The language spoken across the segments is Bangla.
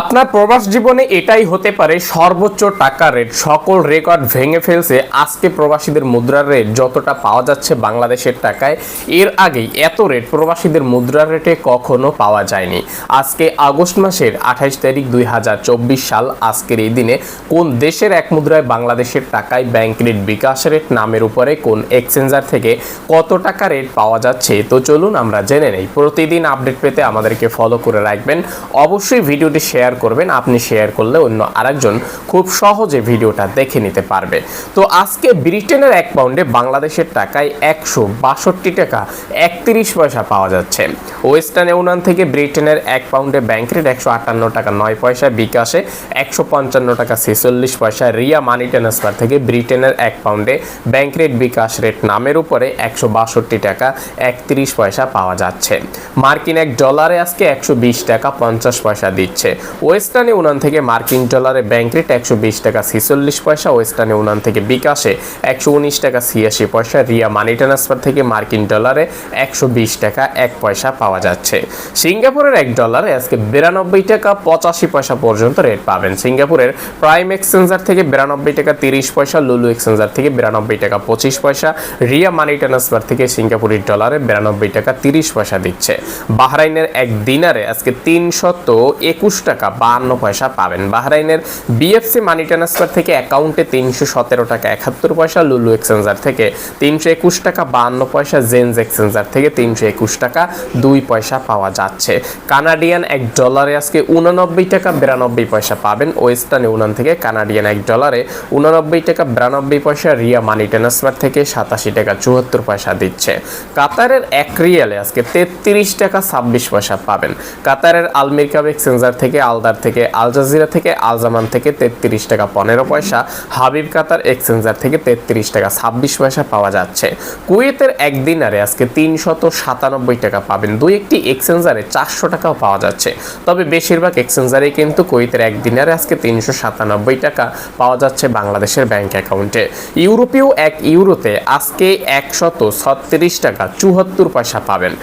আপনার প্রবাস জীবনে এটাই হতে পারে সর্বোচ্চ টাকা রেট। সকল রেকর্ড ভেঙে ফেলছে আজকে প্রবাসীদের মুদ্রার রেট। যতটা পাওয়া যাচ্ছে বাংলাদেশের টাকায়, এর আগেই এত রেট প্রবাসীদের মুদ্রার রেটে কখনো পাওয়া যায়নি। আজকে আগস্ট মাসের আঠাইশ তারিখ দুই হাজার চব্বিশ সাল, আজকের এই দিনে কোন দেশের এক মুদ্রায় বাংলাদেশের টাকায় ব্যাংক রেট বিকাশ রেট, নামের উপরে কোন এক্সচেঞ্জার থেকে কত টাকা রেট পাওয়া যাচ্ছে, তো চলুন আমরা জেনে নেই। প্রতিদিন আপডেট পেতে আমাদেরকে ফলো করে রাখবেন। অবশ্যই ভিডিওটি শেয়ার করবেন, আপনি শেয়ার করলে অন্য আরেকজন খুব সহজে ভিডিওটা দেখে নিতে পারবে। তো আজকে ব্রিটেনের এক পাউন্ডে বাংলাদেশের টাকায় একশো বাষট্টি টাকা, একত্রিশ পয়সা পাওয়া যাচ্ছে। ওয়েস্টার্ন ইউনিয়ন থেকে ব্রিটেনের এক পাউন্ডে ব্যাংক রেট একশো আটান্ন টাকা নয় পয়সা, বিকাশে একশো পঞ্চান্ন টাকা ছেচল্লিশ পয়সা, রিয়া মানি ট্রান্সফার থেকে ব্রিটেনের এক পাউন্ডে ব্যাংক রেট বিকাশ রেট নামের উপরে একশো বাষট্টি টাকা, একত্রিশ পয়সা পাওয়া যাচ্ছে। মার্কিন এক ডলারে আজকে একশো বিশ টাকা পঞ্চাশ পয়সা দিচ্ছে। ওয়েস্টার্ন ইউনিয়ন থেকে মার্কিন ডলারে ব্যাংক রেট একশো বিশ টাকা ছেচল্লিশ পয়সা, ওয়েস্টার্ন ইউনিয়ন থেকে বিকাশে একশো উনিশ টাকা ছিয়াশি পয়সা, রিয়া মানি ট্রান্সফার থেকে মার্কিন ডলারে একশো বিশ টাকা এক পয়সা পাওয়া যাচ্ছে। সিঙ্গাপুরের এক ডলারে আজকে বিরানব্বই টাকা পঁচাশি পয়সা পর্যন্ত রেট পাবেন। সিঙ্গাপুরের প্রাইম এক্সচেঞ্জার থেকে বিরানব্বই টাকা তিরিশ পয়সা, লুলু এক্সচেঞ্জার থেকে বিরানব্বই টাকা পঁচিশ পয়সা, রিয়া মানি ট্রান্সফার থেকে সিঙ্গাপুরি ডলারে বিরানব্বই টাকা তিরিশ পয়সা দিচ্ছে। বাহরাইনের এক দিনারে আজকে তিনশত একুশ টাকা বাহান্ন পয়সা পাবেন। বাহরাইনের বিএফসি মানি ট্রান্সফার থেকে অ্যাকাউন্টে তিনশো সতেরো টাকা, একাত্তর পয়সা লুলু এক্সচেঞ্জার থেকে তিনশো একুশ টাকা বাহান্ন পয়সা জেন্স এক্সচেঞ্জার থেকে তিনশো একুশ টাকা, দুই পয়সা পাওয়া যাচ্ছে। কানাডিয়ান এক ডলারে আজকে উননব্বই টাকা, বিরানব্বই পয়সা পাবেন। ওয়েস্টার্ন ইউনিয়ন থেকে কানাডিয়ান এক ডলারে উননব্বই টাকা, বিরানব্বই পয়সা রিয়া মানি ট্রান্সফার থেকে সাতাশি টাকা, চুয়াত্তর পয়সা দিচ্ছে। কাতারের এক রিয়ালে আজকে তেত্রিশ টাকা, ছাব্বিশ পয়সা পাবেন। কাতারের আলমির কাব এক্সচেঞ্জার থেকে আলদার থেকে আল জাজিরা থেকে আলজামান থেকে তেত্রিশ টাকা পনেরো পয়সা, হাবিব কাতার এক্সচেঞ্জার থেকে তেত্রিশ টাকা, ছাব্বিশ পয়সা পাওয়া যাচ্ছে। কুয়েতের এক দিনারে আজকে তিনশত সাতানব্বই টাকা পাবেন। দুই একটি এক্সচেঞ্জারে চারশো টাকাও পাওয়া যাচ্ছে। তবে বেশিরভাগ এক্সচেঞ্জারেই কিন্তু কুয়েতের এক দিনারে আজকে তিনশো সাতানব্বই টাকা পাওয়া যাচ্ছে বাংলাদেশের ব্যাংক অ্যাকাউন্টে। ইউরোপীয় এক ইউরোতে আজকে একশত ছত্রিশ টাকা চুয়াত্তর পয়সা পাবেন।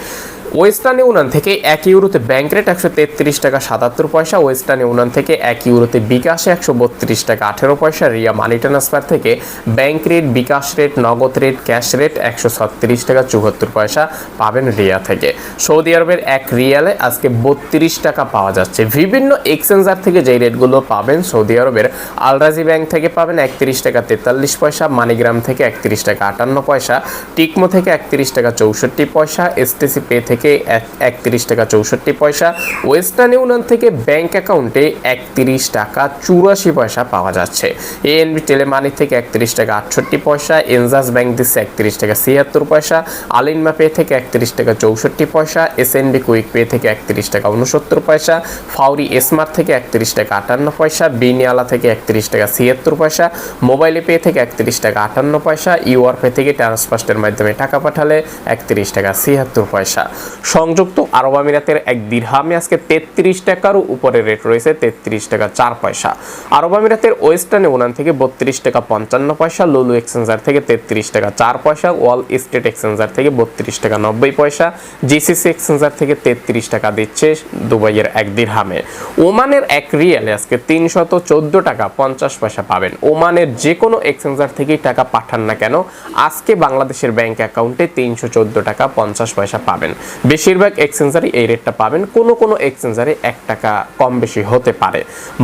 ওয়েস্টার্ন ইউনিয়ন থেকে এক ইউরোতে ব্যাংক রেট একশো তেত্রিশ টাকা সাতাত্তর পয়সা, ওয়েস্টার্ন ইউনিয়ন থেকে এক ইউরোতে বিকাশে একশো বত্রিশ টাকা আঠেরো পয়সা, রিয়া মানি ট্রান্সফার থেকে bank rate bKash rate Nagad rate cash rate একশো ছত্রিশ টাকা চুয়াত্তর পয়সা পাবেন রিয়া থেকে। সৌদি আরবের এক রিয়ালে আজকে বত্রিশ টাকা পাওয়া যাচ্ছে। বিভিন্ন এক্সচেঞ্জার থেকে যেই রেটগুলো পাবেন, সৌদি আরবের আলরাজি ব্যাংক থেকে পাবেন একত্রিশ টাকা তেতাল্লিশ পয়সা, মানিগ্রাম থেকে একত্রিশ টাকা আটান্ন পয়সা, টিকমো থেকে একত্রিশ টাকা চৌষট্টি পয়সা এসটিসি পে থেকে একত্রিশ টাকা চৌষট্টি পয়সা ওয়েস্টার্ন ইউনিয়ন থেকে ব্যাংক অ্যাকাউন্টে একত্রিশ টাকা চুরাশি পয়সা পাওয়া যাচ্ছে এএনবি টেলিমানি থেকে একত্রিশ টাকা আটষট্টি পয়সা এনজাস ব্যাংক দিচ্ছে একত্রিশ টাকা ছিয়াত্তর পয়সা আলিনমা পে থেকে একত্রিশ টাকা চৌষট্টি পয়সা এসএনবি কুইক পে থেকে একত্রিশ টাকা উনসত্তর পয়সা ফাউরি স্মার্ট থেকে একত্রিশ টাকা আটান্ন পয়সা বিনিয়ালা থেকে একত্রিশ টাকা ছিয়াত্তর পয়সা মোবাইলে পে থেকে একত্রিশ টাকা আটান্ন পয়সা ইউআর পে থেকে ট্রান্সফার্স্টের মাধ্যমে টাকা পাঠালে একত্রিশ টাকা ছিয়াত্তর পয়সা সংযুক্ত আরব আমিরাতের এক দিরহামে আজকে তেত্রিশ টাকারও উপরে রেট রয়েছে, তেত্রিশ টাকা চার পয়সা। আরব আমিরাতের ওয়েস্টার্ন ওনান থেকে বত্রিশ টাকা পঞ্চান্ন পয়সা, লুলু এক্সচেঞ্জার থেকে তেত্রিশ টাকা চার পয়সা, ওয়াল স্টেট এক্সচেঞ্জার থেকে বত্রিশ টাকা নব্বই পয়সা, জিসিসি এক্সচেঞ্জার থেকে তেত্রিশ টাকা দিচ্ছে দুবাইয়ের এক দিরহামে। ওমানের এক রিয়ালে আজকে তিনশত চোদ্দ টাকা পঞ্চাশ পয়সা পাবেন। ওমানের যে কোনো এক্সচেঞ্জার থেকেই টাকা পাঠান না কেন, আজকে বাংলাদেশের ব্যাংক অ্যাকাউন্টে তিনশো চোদ্দ টাকা পঞ্চাশ পয়সা পাবেন। বেশিরভাগ এক্সচেঞ্জারে এই রেটটা পাবেন। কোনো কোনো এক্সচেঞ্জারে এক টাকা কম বেশি হতে পারে।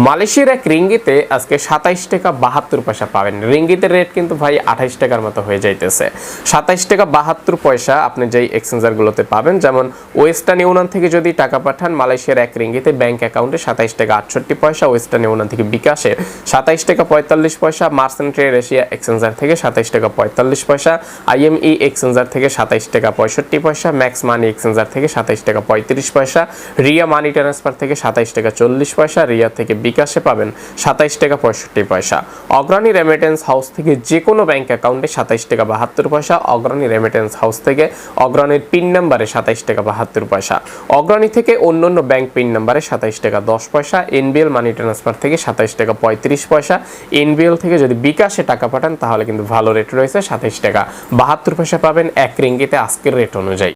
মালয়েশিয়ার এক রিঙ্গিতে আজকে সাতাইশ টাকা বাহাত্তর পয়সা পাবেন। রিঙ্গিতের রেট কিন্তু ভাই আঠাইশ টাকার মতো হয়ে যাইতেছে। সাতাইশ টাকা বাহাত্তর পয়সা আপনি যেই এক্সচেঞ্জারগুলোতে পাবেন, যেমন ওয়েস্টার্ন ইউনিয়ন থেকে যদি টাকা পাঠান, মালয়েশিয়ার এক রিঙ্গিতে ব্যাংক অ্যাকাউন্টে সাতাইশ টাকা আটষট্টি পয়সা ওয়েস্টার্ন ইউনিয়ন থেকে বিকাশে সাতাইশ টাকা পঁয়তাল্লিশ পয়সা মার্সেন্ট ট্রেড এশিয়া এক্সচেঞ্জার থেকে সাতাইশ টাকা পঁয়তাল্লিশ পয়সা আইএমই এক্সচেঞ্জার থেকে সাতাইশ টাকা পঁয়ষট্টি পয়সা ম্যাক্স মানি এক্সচেঞ্জার থেকে সাতাইশ টাকা পঁয়ত্রিশ পয়সা, রিয়া মানি ট্রান্সফার থেকে সাতাইশ টাকা চল্লিশ পয়সা, রিয়া থেকে বিকাশে পাবেন সাতাইশ টাকা পঁয়ষট্টি পয়সা। অগ্রণী রেমিটেন্স হাউস থেকে যে কোনো ব্যাংক অ্যাকাউন্টে সাতাইশ টাকা বাহাত্তর পয়সা, অগ্রণী রেমিটেন্স হাউস থেকে অগ্রণীর পিন নাম্বারে সাতাইশ টাকা বাহাত্তর পয়সা। অগ্রণী থেকে অন্য অন্য ব্যাংক পিন নাম্বারে সাতাইশ টাকা দশ পয়সা এনবিএল মানি ট্রান্সফার থেকে সাতাইশ টাকা পঁয়ত্রিশ পয়সা। এনবিএল থেকে যদি বিকাশে টাকা পাঠান, তাহলে কিন্তু ভালো রেট রয়েছে সাতাইশ টাকা। বাহাত্তর পয়সা পাবেন এক রিঙ্গিতে আজকের রেট অনুযায়ী।